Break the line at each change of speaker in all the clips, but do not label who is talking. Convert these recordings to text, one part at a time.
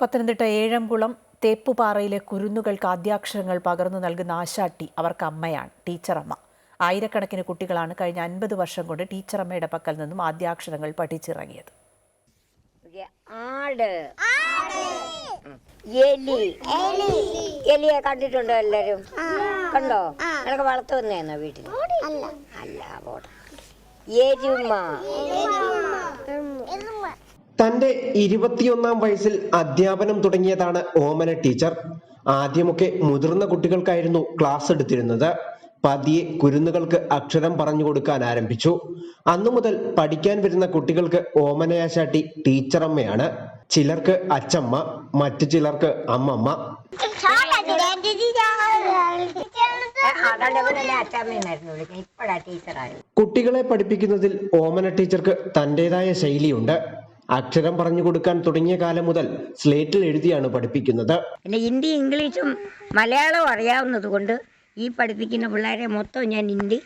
പത്തനംതിട്ട ഏഴംകുളം തേപ്പുപാറയിലെ കുരുന്നുകൾക്ക് ആദ്യാക്ഷരങ്ങൾ പകർന്നു നൽകുന്ന ആശാട്ടി അവർക്ക് അമ്മയാണ് ടീച്ചറമ്മ. ആയിരക്കണക്കിന് കുട്ടികളാണ് കഴിഞ്ഞ അൻപത് വർഷം കൊണ്ട് ടീച്ചറമ്മയുടെ പക്കൽ നിന്നും ആദ്യാക്ഷരങ്ങൾ പഠിച്ചിറങ്ങിയത്.
ആട്. എലി. എലിയെ കണ്ടിട്ടുണ്ടോ എല്ലാരും? കണ്ടോ? നിനക്ക് വളർത്തു വന്നേന്നോ വീട്ടിൽ? അല്ല. എരുമ.
തന്റെ ഇരുപത്തിയൊന്നാം വയസ്സിൽ അധ്യാപനം തുടങ്ങിയതാണ് ഓമന ടീച്ചർ. ആദ്യമൊക്കെ മുതിർന്ന കുട്ടികൾക്കായിരുന്നു ക്ലാസ് എടുത്തിരുന്നത്. പതിയെ കുരുന്നുകൾക്ക് അക്ഷരം പറഞ്ഞു കൊടുക്കാൻ ആരംഭിച്ചു. അന്നു മുതൽ പഠിക്കാൻ വരുന്ന കുട്ടികൾക്ക് ഓമനയാശാട്ടി ടീച്ചറമ്മയാണ്. ചിലർക്ക് അച്ചമ്മ മറ്റു ചിലർക്ക് അമ്മമ്മ. കുട്ടികളെ പഠിപ്പിക്കുന്നതിൽ ഓമന ടീച്ചർക്ക് തന്റേതായ ശൈലിയുണ്ട്. അക്ഷരം പറഞ്ഞു കൊടുക്കാൻ തുടങ്ങിയ കാലം മുതൽ സ്ലേറ്റിൽ എഴുതിയാണ് പഠിപ്പിക്കുന്നത്.
പിന്നെ ഹിന്ദി ഇംഗ്ലീഷും മലയാളവും അറിയാവുന്നത് കൊണ്ട് ഈ പഠിപ്പിക്കുന്ന പിള്ളേരെ മൊത്തം ഞാൻ ഹിന്ദി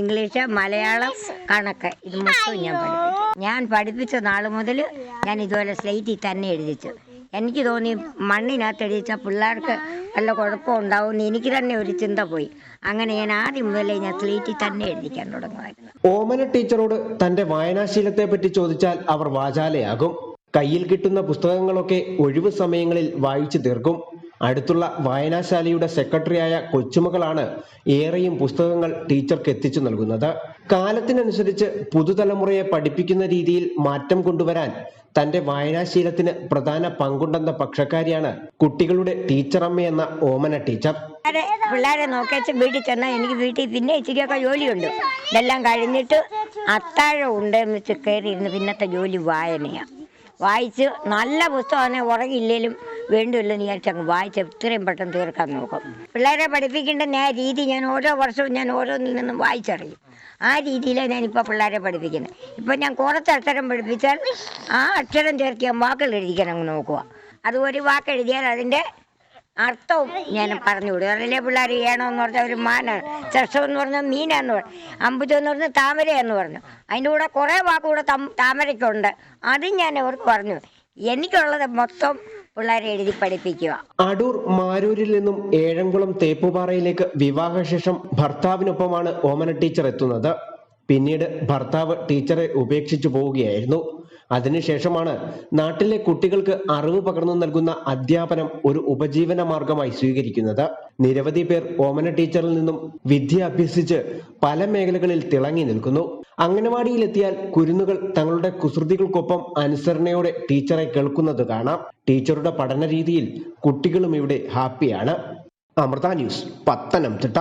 ഇംഗ്ലീഷ് മലയാളം കണക്ക് ഇത് മൊത്തം ഞാൻ പഠിപ്പിച്ചു. ഞാൻ പഠിപ്പിച്ച നാൾ മുതൽ ഞാൻ ഇതുപോലെ സ്ലേറ്റിൽ തന്നെ എഴുതിച്ചു. എനിക്ക് തോന്നി മണ്ണിനകത്ത് എഴുതിച്ച പിള്ളേർക്ക് വല്ല കുഴപ്പം ഉണ്ടാവും എനിക്ക് തന്നെ ഒരു ചിന്ത പോയി. അങ്ങനെ ഞാൻ ആദ്യം മുതലേ ഞാൻ സ്ലേറ്റിൽ തന്നെ എഴുതിക്കാൻ തുടങ്ങുമായിരുന്നു.
ഓമന ടീച്ചറോട് തന്റെ വായനാശീലത്തെ പറ്റി ചോദിച്ചാൽ അവർ വാചാലയാകും. കയ്യിൽ കിട്ടുന്ന പുസ്തകങ്ങളൊക്കെ ഒഴിവു സമയങ്ങളിൽ വായിച്ചു തീർക്കും. അടുത്തുള്ള വായനാശാലയുടെ സെക്രട്ടറിയായ കൊച്ചുമകളാണ് ഏറെയും പുസ്തകങ്ങൾ ടീച്ചർക്ക് എത്തിച്ചു നൽകുന്നത്. കാലത്തിനനുസരിച്ച് പുതുതലമുറയെ പഠിപ്പിക്കുന്ന രീതിയിൽ മാറ്റം കൊണ്ടുവരാൻ തന്റെ വായനാശീലത്തിന് പ്രധാന പങ്കുണ്ടെന്ന പക്ഷക്കാരിയാണ് കുട്ടികളുടെ ടീച്ചർ എന്ന ഓമന ടീച്ചർ.
പിള്ളേരെ നോക്കിച്ച് വീട്ടിൽ ചെന്നാൽ എനിക്ക് വീട്ടിൽ പിന്നെ ഇച്ചിരിയൊക്കെ ജോലിയുണ്ട്. ഇതെല്ലാം കഴിഞ്ഞിട്ട് അത്താഴം ഉണ്ടെന്ന് വെച്ച് കയറിയിരുന്ന് പിന്നത്തെ ജോലി വായനയാണ് വായിച്ച് നല്ല പുസ്തകമാണെങ്കിൽ ഉറങ്ങില്ലേലും വേണ്ടില്ല എന്ന് വിചാരിച്ചങ്ങ് വായിച്ച് എത്രയും പെട്ടെന്ന് തീർക്കാൻ നോക്കും. പിള്ളേരെ പഠിപ്പിക്കേണ്ട ഞാൻ രീതി ഞാൻ ഓരോ വർഷവും ഞാൻ ഓരോന്നിൽ നിന്നും വായിച്ചറിയും. ആ രീതിയിലാണ് ഞാനിപ്പോൾ പിള്ളേരെ പഠിപ്പിക്കുന്നത് ഇപ്പം ഞാൻ കുറച്ച് അക്ഷരം പഠിപ്പിച്ചാൽ ആ അക്ഷരം ചേർത്ത് വാക്കുകൾ എഴുതിക്കാൻ അങ്ങ് നോക്കുക. അത് ഒരു വാക്ക് എഴുതിയാൽ അതിന്റെ അർത്ഥവും ഞാൻ പറഞ്ഞു വിടും. അതിലെ പിള്ളേർ എന്ന് പറഞ്ഞാൽ ഒരു മാനാണ് ചർഷം എന്ന് പറഞ്ഞാൽ മീനാന്ന് പറഞ്ഞു അമ്പുജം എന്ന് പറഞ്ഞാൽ താമരയെന്ന് പറഞ്ഞു. അതിന്റെ കൂടെ കുറേ വാക്കുകൂടെ താമരയ്ക്കുണ്ട്. അതും ഞാൻ അവർക്ക് പറഞ്ഞു. എനിക്കുള്ളത് മൊത്തം പിള്ളേരെ എഴുതി പഠിപ്പിക്കുക.
അടൂർ മാരൂരിൽ നിന്നും ഏഴംകുളം തേപ്പുപാറയിലേക്ക് വിവാഹശേഷം ഭർത്താവിനൊപ്പമാണ് ഓമന ടീച്ചർ എത്തുന്നത്. പിന്നീട് ഭർത്താവ് ടീച്ചറെ ഉപേക്ഷിച്ചു പോവുകയായിരുന്നു. അതിനുശേഷമാണ് നാട്ടിലെ കുട്ടികൾക്ക് അറിവ് പകർന്നു നൽകുന്ന അധ്യാപനം ഒരു ഉപജീവന മാർഗമായി സ്വീകരിക്കുന്നത്. നിരവധി പേർ ഓമന ടീച്ചറിൽ നിന്നും വിദ്യ അഭ്യസിച്ച് പല മേഖലകളിൽ തിളങ്ങി നിൽക്കുന്നു. അംഗനവാടിയിലെത്തിയാൽ കുരുന്നുകൾ തങ്ങളുടെ കുസൃതികൾക്കൊപ്പം അനുസരണയോടെ ടീച്ചറെ കേൾക്കുന്നത് കാണാം. ടീച്ചറുടെ പഠന രീതിയിൽ കുട്ടികളും ഇവിടെ ഹാപ്പിയാണ്. അമൃത ന്യൂസ് പത്തനംതിട്ട.